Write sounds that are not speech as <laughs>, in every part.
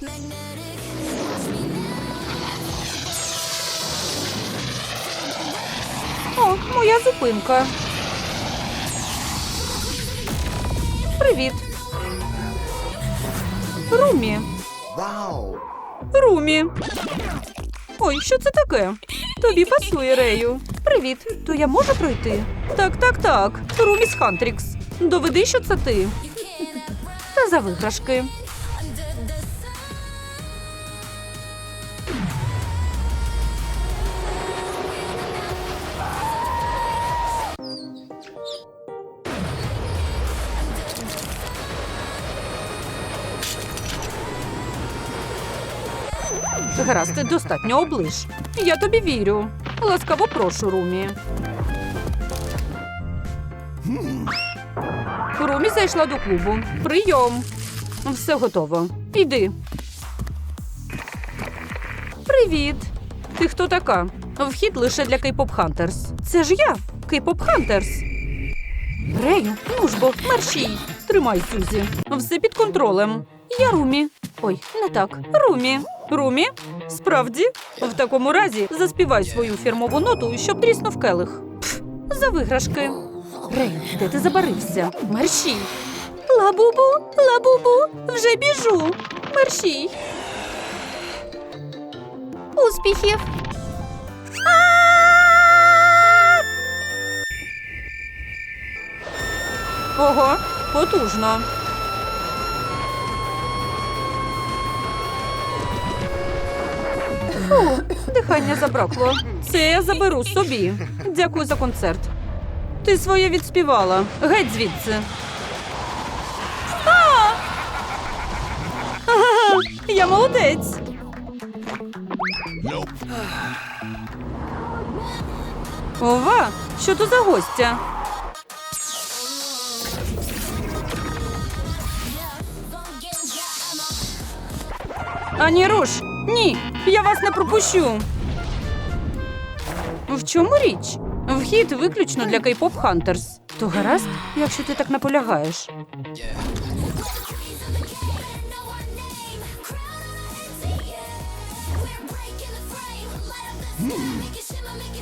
О, моя зупинка. Привіт. Румі. Wow. Румі. Ой, що це таке? Тобі пасує, Рею. Привіт. То я можу пройти? Так, так, так. Румі з Хантрікс. Доведи, що це ти. Та за виграшки. Гаразд, достатньо оближ. Я тобі вірю. Ласкаво прошу, Румі. Румі зайшла до клубу. Прийом. Все готово. Йди. Привіт. Ти хто така? Вхід лише для Кейпоп Хантерс. Це ж я, Кейпоп Хантерс. Рею, ну ж мерщій. Тримай, Сюзі. Все під контролем. Я Румі. Ой, не так. Румі. Румі? Справді? В такому разі заспівай свою фірмову ноту, щоб тріснув келих. Пф, за виграшки. Рей, де ти забарився? Мерщій. Лабубу, лабубу, вже біжу. Мерщій. Успіхів. Ого, потужно. Фу, дихання забракло. Це я заберу собі. Дякую за концерт. Ти своє відспівала. Геть звідси. Я молодець. Ова, що то за гостя? Ані руш! Ні, я вас не пропущу. В чому річ? Вхід виключно для Кейпоп Хантерс. То гаразд, якщо ти так наполягаєш.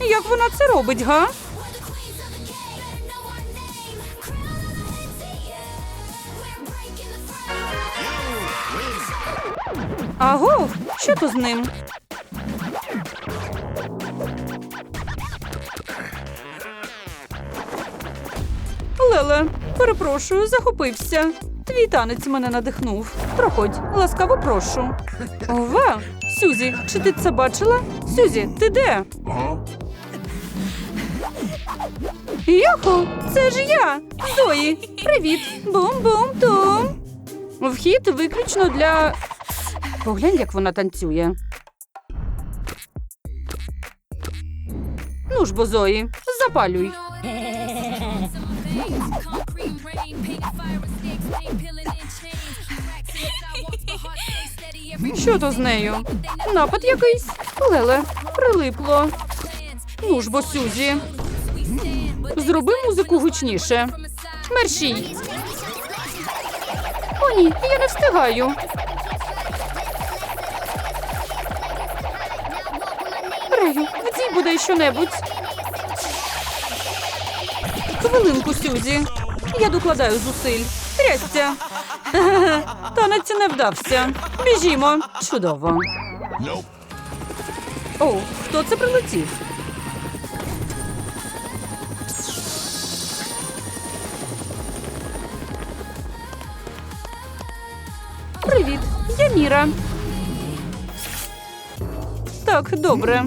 Як вона це робить, га? Аго, що то з ним? Леле, перепрошую, захопився. Твій танець мене надихнув. Проходь, ласкаво прошу. Ова, Сюзі, чи ти це бачила? Сюзі, ти де? Йоху, це ж я, Зої. Привіт. Бум-бум-тум. Вхід виключно для. Поглянь, як вона танцює. Ну ж бо, Зої, запалюй. Що то з нею? Напад якийсь? Леле, прилипло. Ну ж бо. Зроби музику гучніше. Мерщій. О, ні, я не встигаю. Рею, вдій буде щонебудь. Хвилинку, Сюзі. Я докладаю зусиль. Трясця. Ге-ге, <laughs> Танець не вдався. Біжімо. Чудово. О, хто це прилетів? Привіт, я Міра. Так, добре.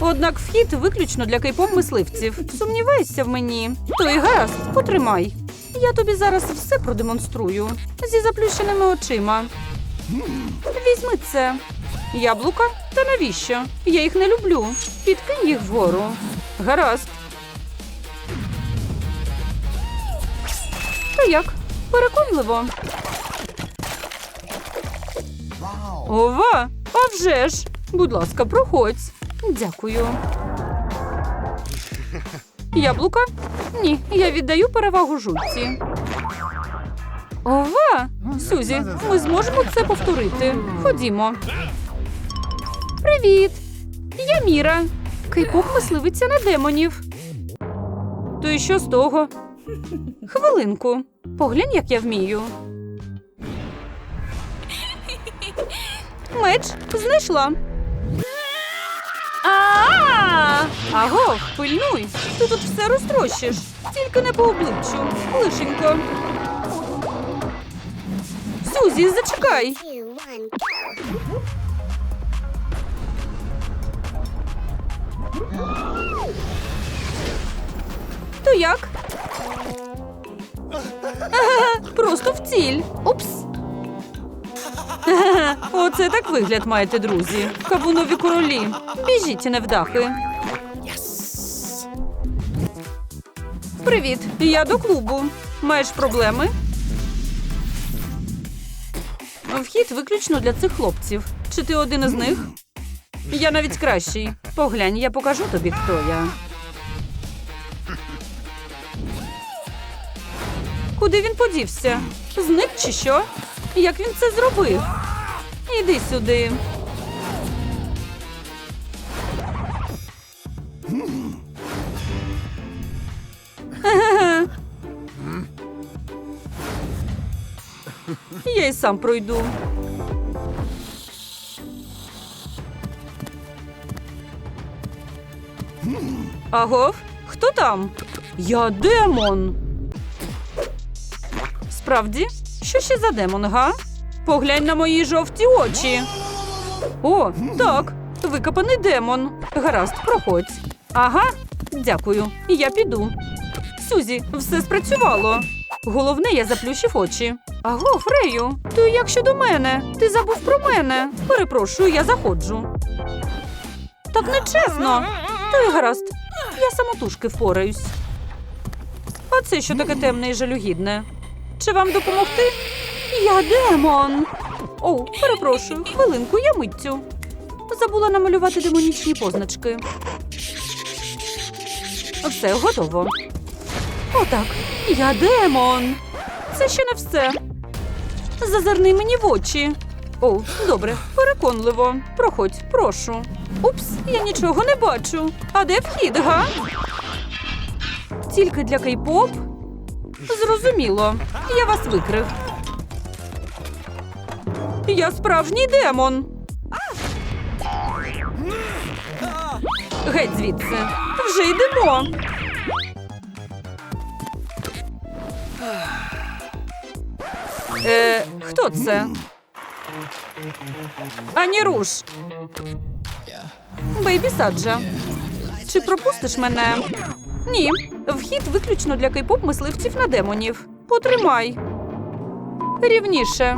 Однак вхід виключно для кейпоп мисливців. Сумнівайся в мені. То й гаразд, потримай. Я тобі зараз все продемонструю зі заплющеними очима. Візьми це. Яблука? Та навіщо? Я їх не люблю. Підкинь їх вгору. Гаразд. То як? Переконливо. Ова, а вже ж. Будь ласка, проходь. Дякую. Яблука? Ні, я віддаю перевагу жуйці. Ова! Сюзі, ми зможемо це повторити. Ходімо. Привіт! Я Міра. Кейпоп мисливиця на демонів. То і що з того? Хвилинку. Поглянь, як я вмію. Меч знайшла. А-а-а! Аго, пильнуй! Ти тут все розтрощиш. Тільки не по обличчю. Лишенько. Сюзі, зачекай. То як? Просто в ціль. Упс. <laughs> Оце так вигляд маєте, друзі. Кавунові королі. Біжіть, невдахи. Привіт, я до клубу. Маєш проблеми? Вхід виключно для цих хлопців. Чи ти один із них? Я навіть кращий. Поглянь, я покажу тобі, хто я. Куди він подівся? Зник чи що? Як він це зробив? Іди сюди. Я й сам пройду. Агов, хто там? Я демон. Справді? Що ще за демон, га? Поглянь на мої жовті очі. О, так, викопаний демон. Гаразд, проходь. Ага, дякую. Я піду. Сюзі, все спрацювало. Головне, я заплющив очі. Аго, Фрею, то як щодо мене? Ти забув про мене. Перепрошую, я заходжу. Так нечесно. То й гаразд. Я самотужки впораюсь. А це що таке темне і жалюгідне? Чи вам допомогти? Я демон. О, перепрошую, хвилинку, я миттю. Забула намалювати демонічні позначки. Все готово. Отак. Я демон. Це ще не все. Зазирни мені в очі. О, добре, переконливо. Проходь, прошу. Упс, я нічого не бачу. А де вхід, га? Тільки для кей-поп? Зрозуміло. Я вас викрив. Я справжній демон. Геть звідси. Вже йдемо. Е, хто це? Ані руш. Бейбі Саджа. Чи пропустиш мене? Ні. Вхід виключно для кейпоп мисливців на демонів. Потримай. Рівніше.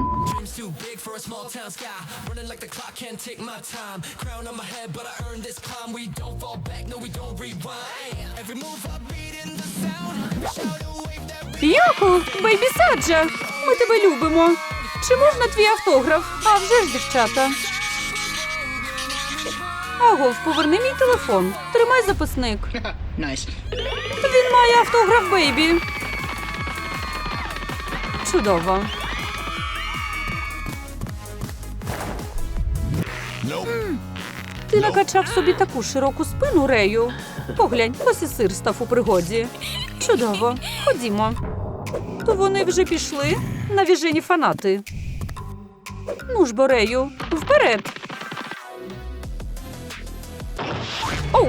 Йоху, Бейбі Саджа! Ми тебе любимо. Чи можна твій автограф? А вже ж, дівчата. Агов, поверни мій телефон. Тримай записник. <laughs> Nice. Він має автограф Бейбі. Чудово. М, Ти накачав собі таку широку спину, Рею. Поглянь, ось і сир став у пригоді. Чудово. Ходімо. То вони вже пішли навіжені фанати. Ну ж, бо, Рею, вперед. Оу,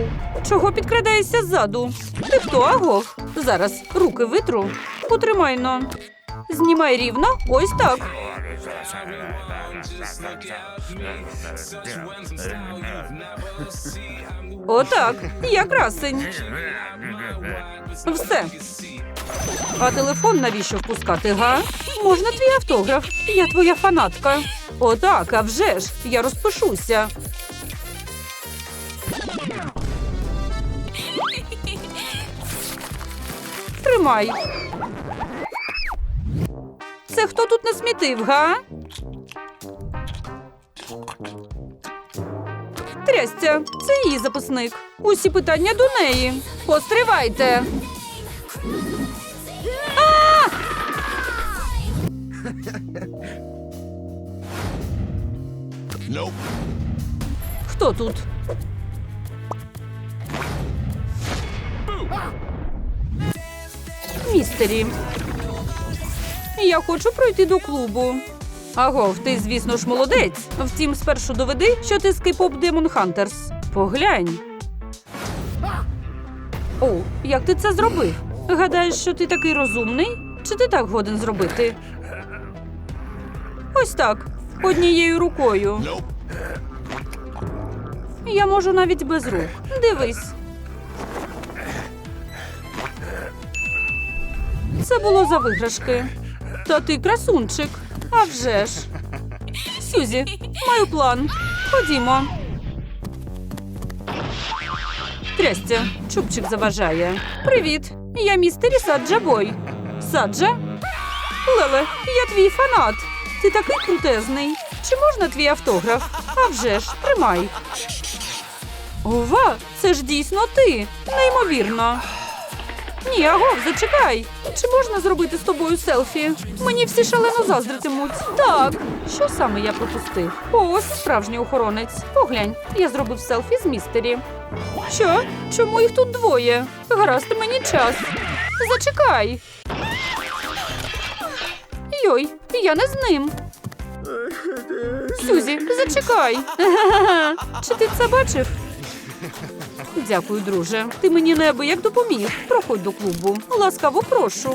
чого підкрадаєшся ззаду? Ти хто, Агов? Зараз руки витру. Потримай но. Знімай рівно, ось так. Отак, я красень. Все. А телефон навіщо впускати, га? Можна твій автограф? Я твоя фанатка. Отак, а вже ж, я розпишуся. тримай. Це хто тут насмітив, га? Трястя, це її записник. Усі питання до неї. Постривайте. А! Хто тут? Містері. Я хочу пройти до клубу. Агов, ти, звісно ж, молодець. Втім, спершу доведи, що ти K-pop Demon Hunters. Поглянь. О, як ти це зробив? Гадаєш, що ти такий розумний? Чи ти так годен зробити? Ось так, однією рукою. Я можу навіть без рук. Дивись. Це було за виграшки. Та ти красунчик. А вже ж. Сюзі, маю план. Ходімо. Трястя, чубчик заважає. Привіт. Я містері Саджа Бой. Саджа? Леле, я твій фанат. Ти такий крутезний. Чи можна твій автограф? А вже ж, тримай. Ова, це ж дійсно ти. Неймовірно. Ні, агов, зачекай. Чи можна зробити з тобою селфі? Мені всі шалено заздритимуть. Так, що саме я пропустив? О, ось справжній охоронець. Поглянь, я зробив селфі з містері. Що? Чому їх тут двоє? Гаразд, мені час. Зачекай. Йой, я не з ним. Сюзі, зачекай. <laughs> Чи ти це бачив? Дякую, друже. Ти мені неабияк допоміг. Проходь до клубу. Ласкаво прошу.